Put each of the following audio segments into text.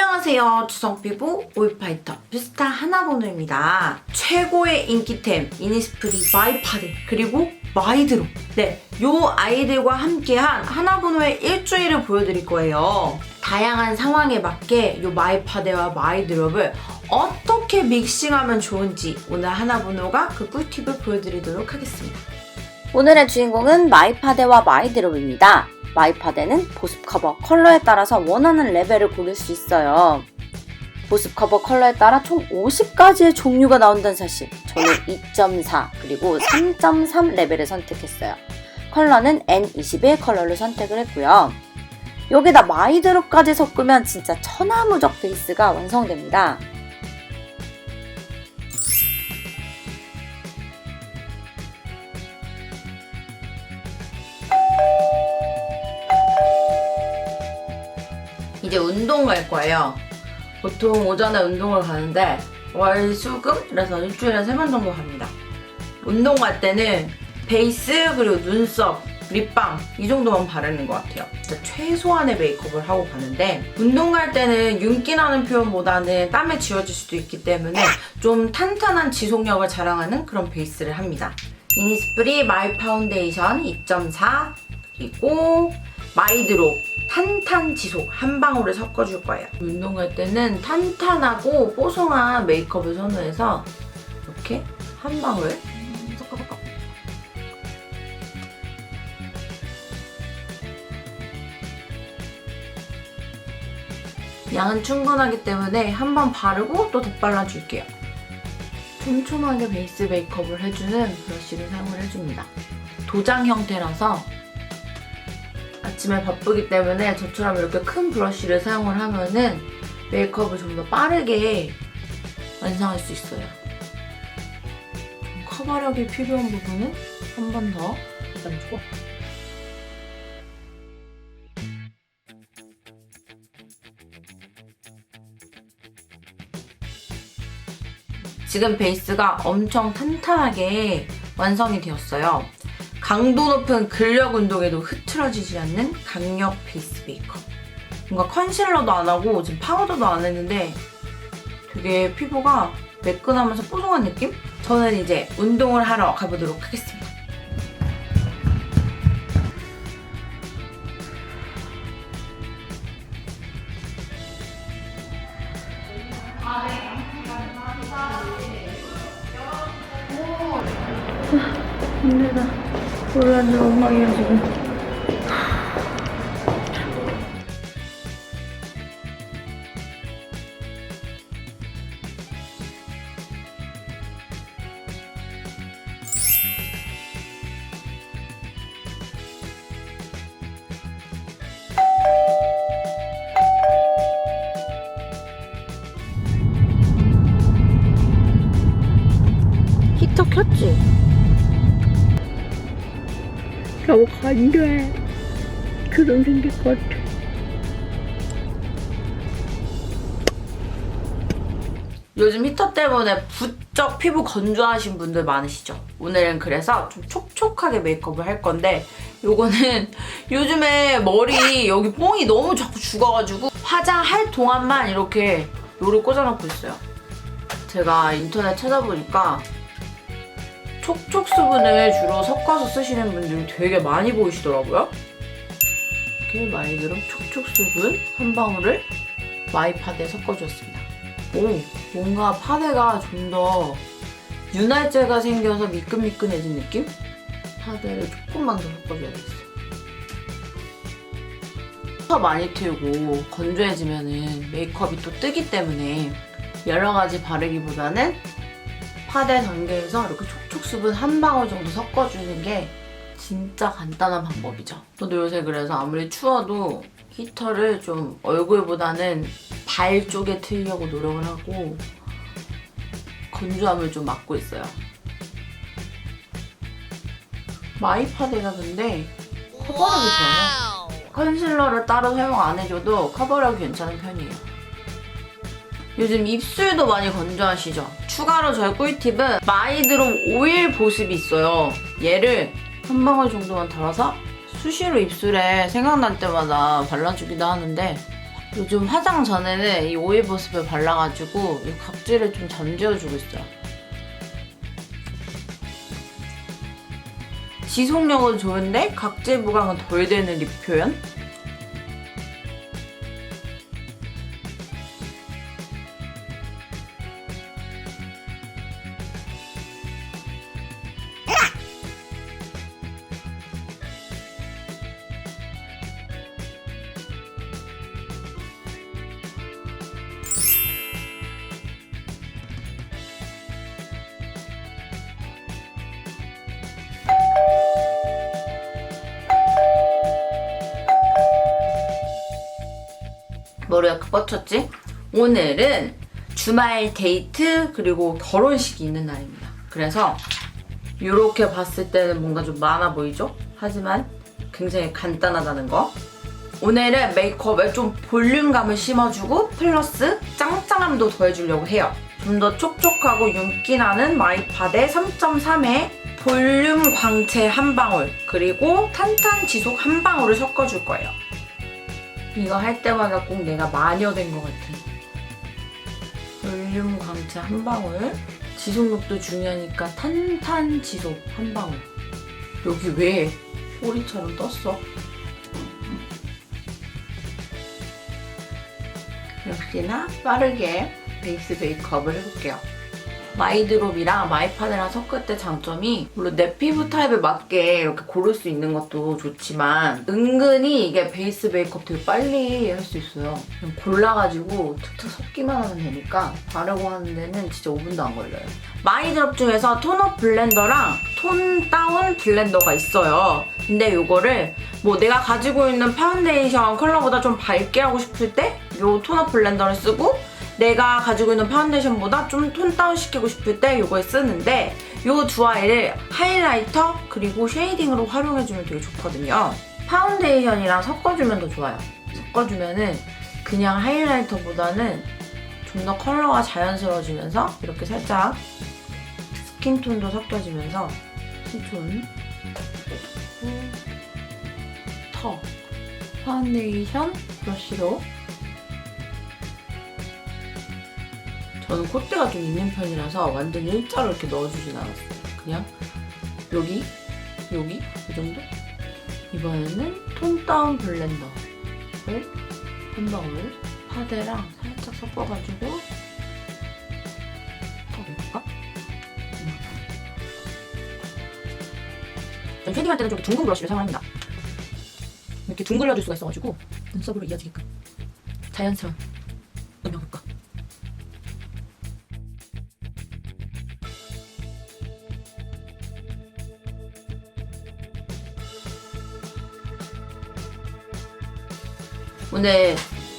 안녕하세요. 주성피부 오일파이터 뷰스타 하나번호입니다. 최고의 인기템 이니스프리 마이파데 그리고 마이드로 네, 요 아이들과 함께한 하나번호의 일주일을 보여드릴 거예요. 다양한 상황에 맞게 요 마이파데와 마이드롭을 어떻게 믹싱하면 좋은지 오늘 하나번호가 그 꿀팁을 보여드리도록 하겠습니다. 오늘의 주인공은 마이파데와 마이드롭입니다. 마이파데는 보습 커버 컬러에 따라서 원하는 레벨을 고를 수 있어요. 보습 커버 컬러에 따라 총 50가지의 종류가 나온다는 사실. 저는 2.4 그리고 3.3 레벨을 선택했어요. 컬러는 N21 컬러를 선택을 했고요. 여기다 마이드롭까지 섞으면 진짜 천하무적 베이스가 완성됩니다. 이제 운동 갈 거예요. 보통 오전에 운동을 가는데 월, 수, 금 그래서 일주일에 세 번 정도 갑니다. 운동 갈 때는 베이스 그리고 눈썹, 립밤 이 정도만 바르는 것 같아요. 최소한의 메이크업을 하고 가는데 운동 갈 때는 윤기 나는 표현보다는 땀에 지워질 수도 있기 때문에 좀 탄탄한 지속력을 자랑하는 그런 베이스를 합니다. 이니스프리 마이 파운데이션 2.4 그리고 마이드로 탄탄 지속 한 방울을 섞어줄 거예요. 운동할 때는 탄탄하고 뽀송한 메이크업을 선호해서 이렇게 한 방울 섞어 섞어. 양은 충분하기 때문에 한 번 바르고 또 덧발라줄게요. 촘촘하게 베이스 메이크업을 해주는 브러쉬를 사용을 해줍니다. 도장 형태라서 아침에 바쁘기 때문에 저처럼 이렇게 큰 브러쉬를 사용을 하면은 메이크업을 좀 더 빠르게 완성할 수 있어요. 좀 커버력이 필요한 부분은 한 번더 해주고 지금 베이스가 엄청 탄탄하게 완성이 되었어요. 강도 높은 근력 운동에도 흐트러지지 않는 강력 베이스 메이크업. 뭔가 컨실러도 안 하고 지금 파우더도 안 했는데 되게 피부가 매끈하면서 뽀송한 느낌? 저는 이제 운동을 하러 가보도록 하겠습니다. 놀라는 엉망이야 지금. 히터 켰지? 너무 간절해. 그런 생길 것 같아. 요즘 히터 때문에 부쩍 피부 건조하신 분들 많으시죠? 오늘은 그래서 좀 촉촉하게 메이크업을 할 건데 요거는 요즘에 머리 여기 뽕이 너무 자꾸 죽어가지고 화장할 동안만 이렇게 요를 꽂아놓고 있어요. 제가 인터넷 찾아보니까 촉촉 수분을 주로 섞어서 쓰시는 분들이 되게 많이 보이시더라고요. 이렇게 마이드로 촉촉 수분 한 방울을 마이파데에 섞어주었습니다. 오, 뭔가 파데가 좀 더 윤활제가 생겨서 미끈미끈해진 느낌? 파데를 조금만 더 섞어줘야겠어요. 더 많이 튀고 건조해지면은 메이크업이 또 뜨기 때문에 여러 가지 바르기보다는 파데 단계에서 이렇게 촉 촉 수분 한 방울 정도 섞어주는 게 진짜 간단한 방법이죠. 저도 요새 그래서 아무리 추워도 히터를 좀 얼굴보다는 발 쪽에 틀려고 노력을 하고 건조함을 좀 막고 있어요. 마이파데가 근데 커버력이 좋아요. 컨실러를 따로 사용 안 해줘도 커버력이 괜찮은 편이에요. 요즘 입술도 많이 건조하시죠? 추가로 저의 꿀팁은 마이드롭 오일 보습이 있어요. 얘를 한 방울 정도만 덜어서 수시로 입술에 생각날 때마다 발라주기도 하는데 요즘 화장 전에는 이 오일 보습을 발라가지고 이 각질을 좀 잠재워주고 있어요. 지속력은 좋은데 각질 부각은 덜 되는 립 표현? 머리가 뻗쳤지? 오늘은 주말 데이트 그리고 결혼식이 있는 날입니다. 그래서 이렇게 봤을 때는 뭔가 좀 많아 보이죠? 하지만 굉장히 간단하다는 거. 오늘은 메이크업에 좀 볼륨감을 심어주고 플러스 짱짱함도 더해주려고 해요. 좀 더 촉촉하고 윤기 나는 마이파데 3.3의 볼륨 광채 한 방울 그리고 탄탄 지속 한 방울을 섞어줄 거예요. 이거 할 때마다 꼭 내가 마녀 된 것 같은 볼륨 광채 한 방울 지속력도 중요하니까 탄탄 지속 한 방울 여기 왜 꼬리처럼 떴어? 역시나 빠르게 베이스 메이크업을 해볼게요. 마이드롭이랑 마이파데랑 섞을 때 장점이 물론 내 피부 타입에 맞게 이렇게 고를 수 있는 것도 좋지만 은근히 이게 베이스 메이크업 되게 빨리 할 수 있어요. 그냥 골라가지고 툭툭 섞기만 하면 되니까 바르고 하는 데는 진짜 5분도 안 걸려요. 마이드롭 중에서 톤업 블렌더랑 톤 다운 블렌더가 있어요. 근데 이거를 뭐 내가 가지고 있는 파운데이션 컬러보다 좀 밝게 하고 싶을 때 이 톤업 블렌더를 쓰고 내가 가지고 있는 파운데이션보다 좀 톤 다운 시키고 싶을 때 이걸 쓰는데 이 두 아이를 하이라이터 그리고 쉐이딩으로 활용해주면 되게 좋거든요. 파운데이션이랑 섞어주면 더 좋아요. 섞어주면은 그냥 하이라이터보다는 좀 더 컬러가 자연스러워지면서 이렇게 살짝 스킨톤도 섞여지면서 톤턱 파운데이션 브러쉬로 저는 콧대가 좀 있는 편이라서 완전 일자로 이렇게 넣어주진 않았어요. 그냥 여기, 여기 이 정도? 이번에는 톤 다운 블렌더를 한 방울 파데랑 살짝 섞어가지고 섞어볼까? 전 쉐딩할 때는 좀 둥근 브러쉬를 사용합니다. 이렇게 둥글려줄 수가 있어가지고 눈썹으로 이어지게끔 자연스러운 음영 효과. 오늘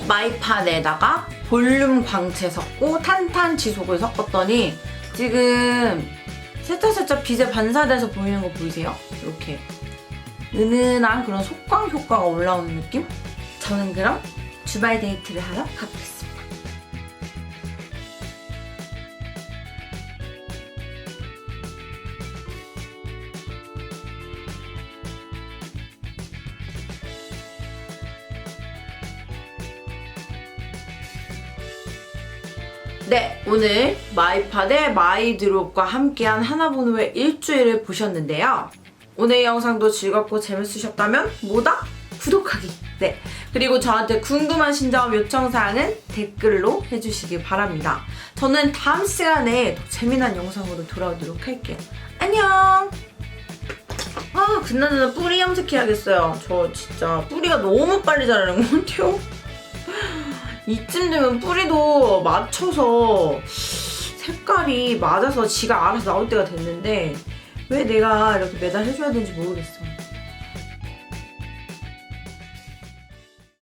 마이판에다가 볼륨 광채 섞고 탄탄 지속을 섞었더니 지금 살짝살짝 빛에 반사돼서 보이는 거 보이세요? 이렇게 은은한 그런 속광 효과가 올라오는 느낌? 저는 그럼 주말 데이트를 하러 가보겠습니다. 네, 오늘 마이팟의 마이드롭과 함께한 하나보노의 일주일을 보셨는데요. 오늘 영상도 즐겁고 재밌으셨다면 뭐다? 구독하기. 네. 그리고 저한테 궁금하신 점 요청사항은 댓글로 해주시기 바랍니다. 저는 다음 시간에 더 재미난 영상으로 돌아오도록 할게요. 안녕! 아, 그나저나 뿌리 염색해야겠어요. 저 진짜 뿌리가 너무 빨리 자라는 것 같아요. 이쯤 되면 뿌리도 맞춰서 색깔이 맞아서 지가 알아서 나올 때가 됐는데 왜 내가 이렇게 매달 해줘야 되는지 모르겠어.